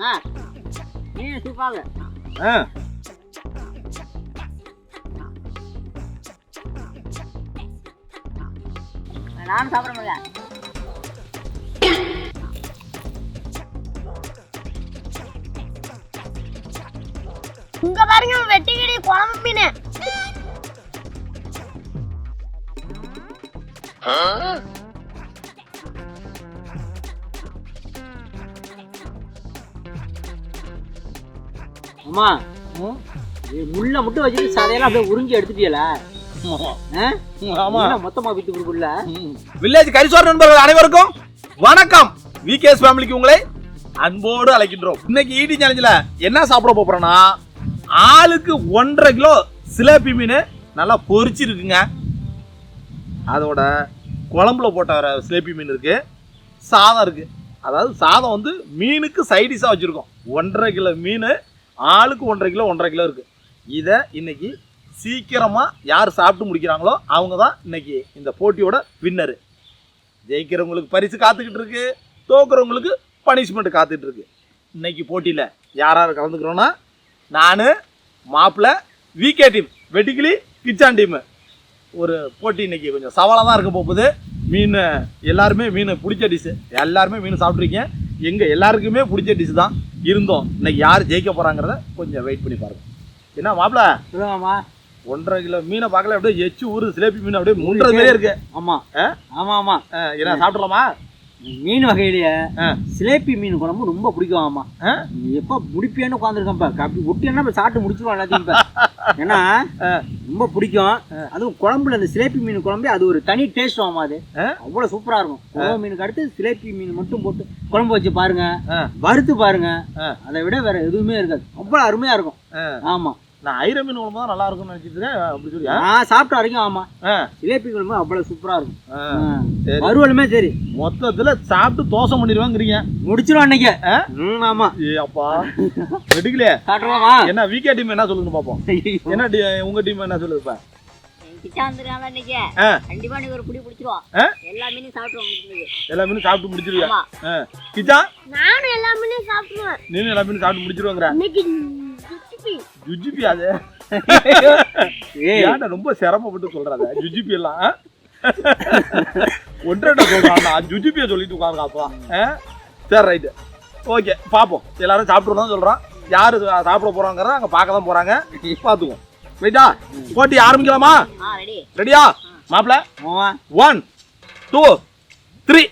ஆ மீன் சூப்பாக ஆ நானும் சாப்பிட முடியல இங்க பாருங்க வெட்டிக்கிடி குழம்பு மீன் அம்மா முள்ள மட்டும் வச்சுட்டு சதையெல்லாம் அப்படியே உறிஞ்சி எடுத்துட்டியல? மொத்தமா விட்டு கொடுக்குள்ள வில்லேஜ் கரிசோர் நண்பர்கள் அனைவருக்கும் வணக்கம். விகேஎஸ் ஃபேமிலிக்கு உங்களை அன்போடு அழைக்கின்றோம். இன்னைக்கு ஈட்டி சேலஞ்சில் என்ன சாப்பிட போறோம்னா ஆளுக்கு ஒன்றரை கிலோ சிலேபி மீன் நல்லா பொரிச்சிருக்குங்க. அதோட குழம்புல போட்ட வர சிலேபி மீன் இருக்கு. சாதம் இருக்கு. அதாவது சாதம் வந்து மீனுக்கு சைடிஷாக வச்சுருக்கோம். ஒன்றரை கிலோ மீன் ஆளுக்கு ஒன்றரை கிலோ ஒன்றரை கிலோ இருக்குது இதை இன்னைக்கு சீக்கிரமாக யார் சாப்பிட்டு முடிக்கிறாங்களோ அவங்க தான் இன்னைக்கு இந்த போட்டியோட வின்னரு ஜெயிக்கிறவங்களுக்கு பரிசு காத்துக்கிட்டு இருக்கு. தோக்குறவங்களுக்கு பனிஷ்மெண்ட் காத்துட்டு இருக்கு. இன்னைக்கு போட்டியில் யார் யார் கலந்துக்கிறோன்னா நான் மாப்பிள்ளை விகே டீம் வெட்டிக்கிளி கிச்சான் டீமு ஒரு போட்டி இன்னைக்கு கொஞ்சம் சவாலாக தான் இருக்க போகுது. மீன் எல்லாருமே மீன் பிடிச்ச டிஷ்ஷு எல்லாருமே மீன் சாப்பிட்ருக்கீங்க எங்கள் எல்லாருக்குமே பிடிச்ச டிஷ் தான் இருந்தோம். இன்னைக்கு யார் ஜெயிக்க போகிறாங்கிறத கொஞ்சம் வெயிட் பண்ணி பாருங்க. என்ன சொல்லுங்கம்மா ஒன்றரை கிலோ மீனை பார்க்கல அப்படியே எச்சு ஊரு சிலேபி மீன் அப்படியே முன்றது மாதிரியே இருக்கு. ஆமா. ஆ? ஆமா ஆமா. ஆ, என்ன சாப்பிடலாமா? மீன் வகையிலேயே ஆ. சிலேப்பி மீன் குழம்பு ரொம்ப பிடிக்கும் ஆமா எப்போ முடிப்பேன்னு உட்காந்துருக்கேன்ப்பா அப்படி விட்டேன்னா இப்ப சாப்பிட்டு முடிச்சிருவோம் எல்லாத்தையும் ஏன்னா ரொம்ப பிடிக்கும். அதுவும் குழம்புல அந்த சிலேப்பி மீன் குழம்பு அது ஒரு தனி டேஸ்ட் ஆகும் அது. ஆ? அவ்வளவு சூப்பரா இருக்கும். குழம்பு மீனுக்கு அடுத்து சிலேப்பி மீன் மட்டும் போட்டு குழம்பு வச்சு பாருங்க. வறுத்து பாருங்க. அதை விட வேற எதுவுமே இருக்காது. அவ்வளவு அருமையா இருக்கும். ஆ. நான் ஐர மீன் குழம்பு தான் நல்லா இருக்கும்னு நினைச்சிட்டு இருக்கேன் அப்படி சொல்லியா நான் சாப்பிட்ட வரைக்கும் ஆமா. ஆ, சிலேப்பி குழம்பு அவ்வளவு சூப்பரா இருக்கும். சரி. வறுவலுமே சரி. மொத்தத்துல சாப்பிட்டு தோசை பண்ணிடுவாங்கிறீங்க. முடிச்சிடும் அன்னைக்கு. ஆமா. ஏ அப்பா. சாப்பிடுவோமா என்ன விகே டீம் என்ன சொல்லுங்க பாப்போம். என்ன டி- உங்க டீம் என்ன சொல்லுது இப்ப? கிச்சாந்துருக்காங்க இன்னைக்கு ஆ. கண்டிப்பா நீ ஒரு புடி பிடிச்சிருவோம்? எல்லா மீனும். எல்லா மீனும் சாப்பிட்டு முடிச்சிருவியா. கிச்சா? நானும் எல்லா மீனையும் சாப்பிடுவேன் நீனும் எல்லா மீனும் சாப்பிட்டு முடிச்சிருவாங்கிற. இன்னைக்கு ஜுஜிபி. அது. ஏன்டா ரொம்ப சிரமப்பட்டு சொல்றாத? ஜுஜிபி எல்லாம்? ஒன்றரை சொல்றான் ஜுஜிபியை சொல்லிட்டு உட்காந்து அப்பதான் சரி ரைட்டு. ஓகே பார்ப்போம் எல்லாரும் சாப்பிட்டு தான் சொல்றோம் யாரு சாப்பிட போறாங்கிறத அங்க பார்க்க தான் போறாங்க. பார்த்துக்குவோம். ரைட்டா போட்டி ஆரம்பிக்கலாமா? ரெடியா மாப்பிள்ள ஆமா ஒன் டூ த்ரீ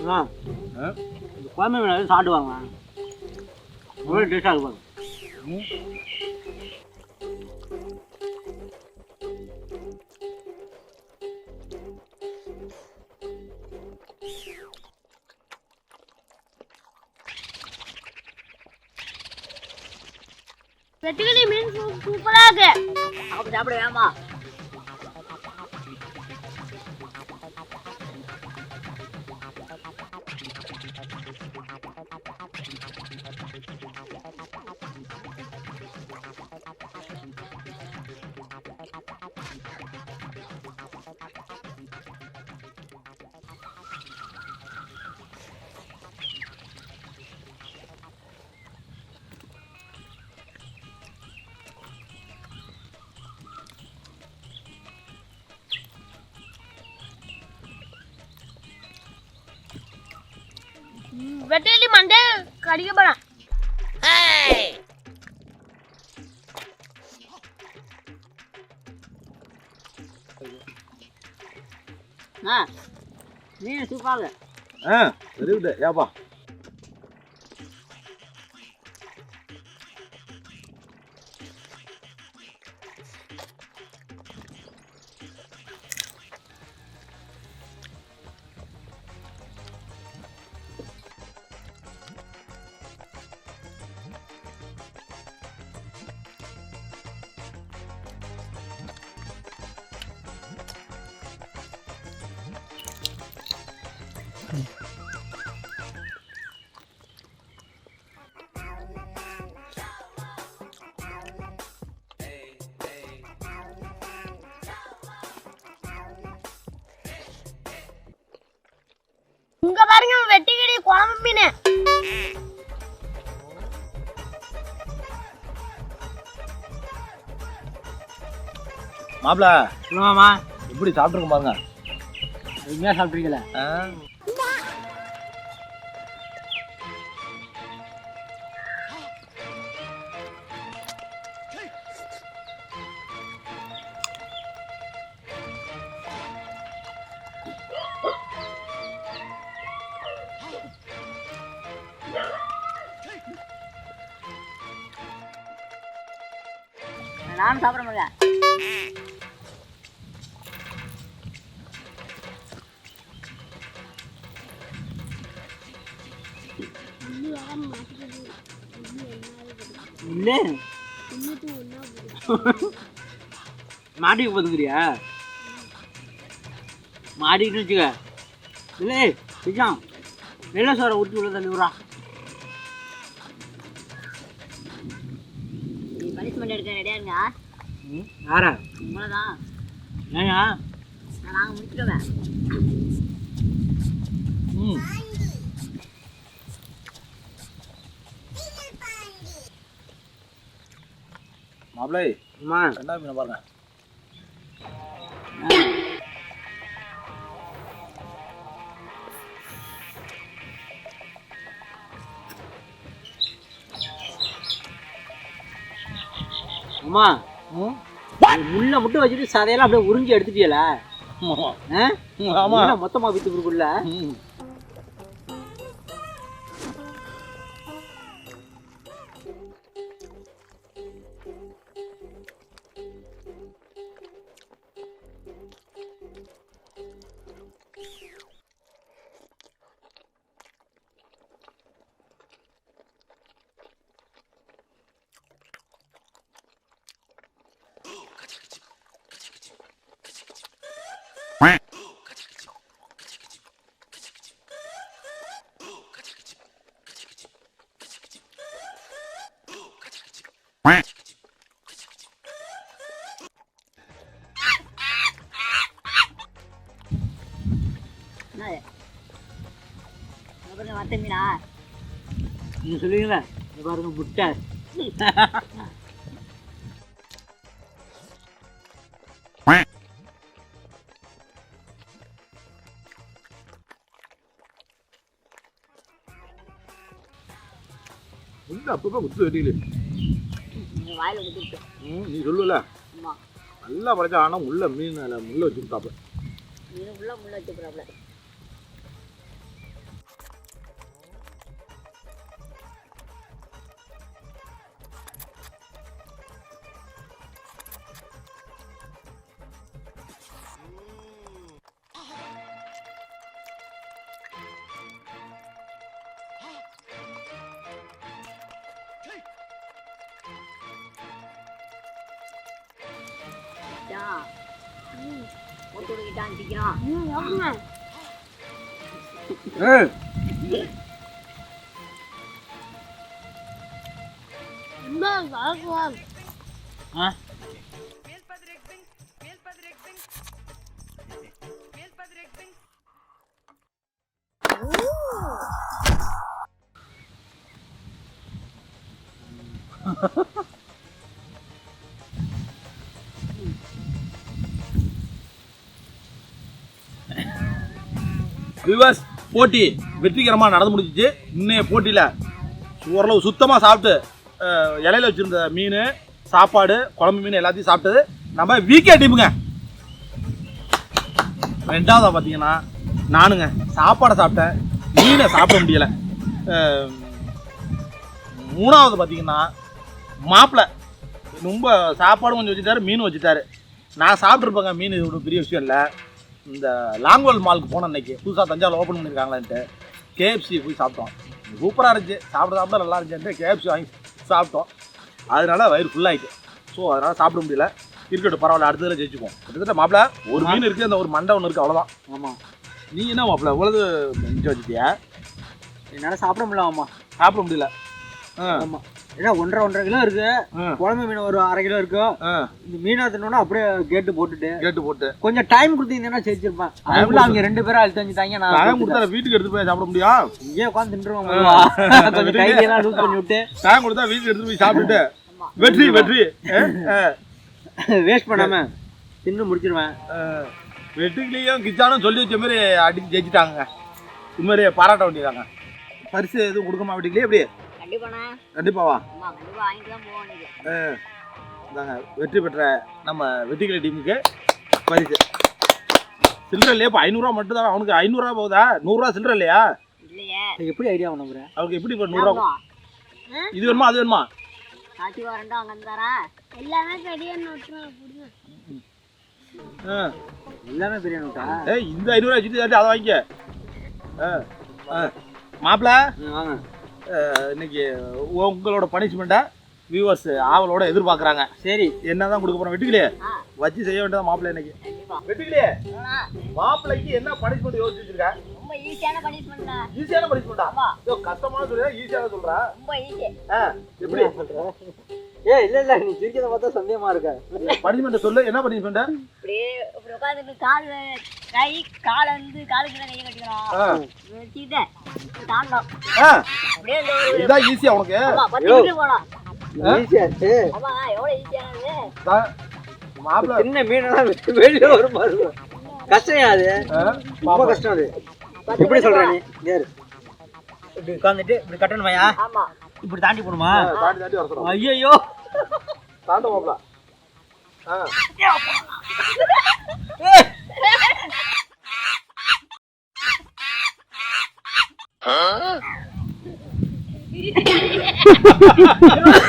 அம்மா, இந்த குழம்பு மீன் எதுவும் சாப்பிடுவாங்க அவ்வளோ டேஸ்டாக இருக்கும் வெட்டுக்கிளி மீன் சூ- சூப்பரா இருக்கு சாப்பிட சாப்பிட வேமா வெட்டிக்கிளி மண்டே கடிக்க போறான் ஆ மீன் சூப்பாக ஆ வெரி குட் ஏப்பா. இங்க பாருங்க வெட்டிக்கிளி குழம்பு மீன் மாப்பிள சொல்லுவாமா எப்படி சாப்பிட்ருக்கோம் பாருங்க. சாப்பிட்றீங்களா நானும் சாப்பிட முடியல இல்லை மாட்டிக்கு போதுங்கிறியா மாட்டிக்கிட்டு வச்சுக்க இல்லை விஜயம் வெள்ளை சோறை ஊற்றி உள்ள தள்ளி விட்றா நீ பனிஷ்மெண்ட் எடுக்க ரெடியா இருங்க. யாரா இவ்வளோதான் ஏயா நாங்கள் முடிச்சிடுவேன். ம். மாப்பிளை அம்மா. என்ன மீன் பாருங்க. அம்மா. முள்ளை மட்டும் வச்சுட்டு சதையெல்லாம் அப்படியே உறிஞ்சி எடுத்துட்டியல? ஆமா. மொத்தமாக வித்து கொடுக்குள்ள வத்த மீனா நீங்கள் சொல்லுவீங்களா? இந்த பாருங்க முட்டை. இல்ல அப்பப்போ குத்து வெட்டிக்கல வாயில குத்திட்டு ம் நீ சொல்லுவல? நல்லா படைச்சா ஆனால் உள்ள மீன் முள்ள வச்சு சாப்பிட இது ஃபுல்லாக முள்ள வச்சு மூட்டு விட்டுக்கிட்டான் சீக்கிரம் ம், ஆமாங்க. ரொம்ப விவஸ் போட்டி வெற்றிகரமாக நடந்து முடிஞ்சிச்சு. இன்னைய போட்டியில் ஓரளவு சுத்தமாக சாப்பிட்டு இலையில வச்சுருந்த மீன் சாப்பாடு குழம்பு மீன் எல்லாத்தையும் சாப்பிட்டது. நம்ம வீக்கே டீமுங்க ரெண்டாவதாக பார்த்தீங்கன்னா நானுங்க சாப்பாடை சாப்பிட்டேன். மீனை சாப்பிட முடியலை. மூணாவது பார்த்தீங்கன்னா மாப்பிள்ளை ரொம்ப சாப்பாடும் கொஞ்சம் வச்சுட்டாரு மீன் வச்சுட்டாரு நான் சாப்பிட்ருப்பேங்க மீன் இது பெரிய விஷயம் இல்லை. இந்த லாங்கோல் மாலுக்கு போனேன் அன்னைக்கு புதுசாக தஞ்சாவூர் ஓப்பன் பண்ணியிருக்காங்களான்ட்டு கேஎஃப்சி போய் சாப்பிட்டோம். சூப்பராக இருந்துச்சு. சாப்பிட சாப்பிட நல்லா இருந்துச்சுன்ட்டு கேஎஃப்சி வாங்கி சாப்பிட்டோம். அதனால வயிறு ஃபுல்லாகிட்டு ஸோ அதனால் சாப்பிட முடியல. இருக்கட்டும் பரவாயில்ல அடுத்ததில் ஜெயிச்சுக்குவோம். கிட்டத்தட்ட மாப்பிள்ள ஒரு மீன் இருக்குது அந்த ஒரு மண்டை ஒன்று இருக்குது அவ்வளோதான் ஆமாம் நீ என்ன மாப்பிள்ள இவ்வளவு மிச்சம் வச்சுட்டியா? என்னால் சாப்பிட முடியல ஆமா. சாப்பிட முடியல. ஆ. ஆமாம் ஏன்னா ஒன்றரை ஒன்றரை கிலோ இருக்கு. குழம்பு மீன் ஒரு அரை கிலோ இருக்கும். ஆ. இந்த மீனா தின்னோன்னா அப்படியே கேட்டு போட்டுட்டு. கேட்டு போட்டு. கொஞ்சம் டைம் கொடுத்தீங்கன்னா ஜெயிச்சிருப்பேன் அதுக்குள்ள அவங்க ரெண்டு பேரும் அழுத்து வச்சுட்டாங்க டைம் நான் கொடுத்தா வீட்டுக்கு எடுத்து போய் சாப்பிட முடியும் இங்கே உட்காந்து தின்றுவோம் கொஞ்சம் கையெல்லாம் லூஸ் பண்ணி விட்டு. டைம் கொடுத்தா வீட்டுக்கு எடுத்து போய் சாப்பிட்டுட்டு. வெற்றி வெற்றி. வேஸ்ட் பண்ணாம தின்னு முடிச்சிருவேன். அஹ், வெட்டுக்கிளியும் கிச்சானும் சொல்லி வச்ச மாதிரி அடிச்சு ஜெயிச்சிட்டாங்க. இது மாதிரி பாராட்ட வேண்டியதாங்க பரிசு எதுவும் கொடுக்கமா வெட்டுக்கிளி எப்படி? கண்டிப்பாண்ணா கண்டிப்பாவா அம்மா கண்டிப்பா வாங்கிட்டு தான் போவோம் இன்னைக்கு. இதாங்க வெற்றி பெற்ற நம்ம வெட்டுக்கிளி டீமுக்கு பரிசு. சில்லறை இல்லையா? இப்போ ஐநூறுரூவா மட்டும் தான். அவனுக்கு ஐநூறுரூவா போகுதா? நூறுரூவா சில்லறை இல்லையா? இல்லையே. எப்படி ஐடியா பண்ண போறேன் அவனுக்கு எப்படி இப்போ நூறுரூவா இது வேணுமா? அது வேணுமா? சாட்சி வரண்டா அங்கே இருந்தாரன் எல்லாமே பெரிய நோட்டு. எல்லாமே பெரிய நோட்டா ஏய் இந்த ஐநூறுரூவா வச்சுட்டு அதை வாங்கிக்க. ஆ ஆ. மாப்பிள்ள வாங்க. இன்னைக்கு உங்களோட பனிஷ்மெண்ட்டை வியூவர்ஸ் ஆவலோட எதிர்பார்க்குறாங்க. சரி. என்னதான் கொடுக்க போறோம் வெட்டுக்கிலே ஆ. வச்சு செய்ய வேண்டியது மாப்பிள்ளை இன்னைக்கு. கண்டிப்பா. வெட்டுக்கிலே ஆனா, மாப்பிள்ளைக்கு என்ன பனிஷ்மெண்ட் யோசிச்சு வச்சிருக்க? ரொம்ப ஈஸியான பனிஷ்மெண்ட்ண்ணா ஈஸியான பனிஷ்மெண்டா ஆமா. ஐயோ கஷ்டமான சொல்லுறா ஈஸியான சொல்றா? ரொம்ப ஈஸி ஆ, எப்படி? ஏ இல்ல இல்ல நீ சிரிக்கிறத பார்த்தா சந்தேகமா இருக்க. பனிஷ்மெண்ட் சொல்லு என்ன பனிஷ்மெண்ட் இப்படியே இப்படி உட்காந்துட்டு கால் கை காலை வந்து காலுக்கு தான் கையை இதான் ஈஸியா உனக்கு. சின்ன மீனெல்லாம் வெளியே வரும் கஷ்டம் அது? ரொம்ப கஷ்டம் அது. எப்படி சொல்ற. நீ. இப்படி உட்காந்துட்டு இப்படி கட்டணுமையா ஆமா. இப்படி தாண்டி போகணுமா ஆ, தாண்டி தாண்டி வர ஐயோ தாண்ட மாப்பிள்ள ஆ. Huh?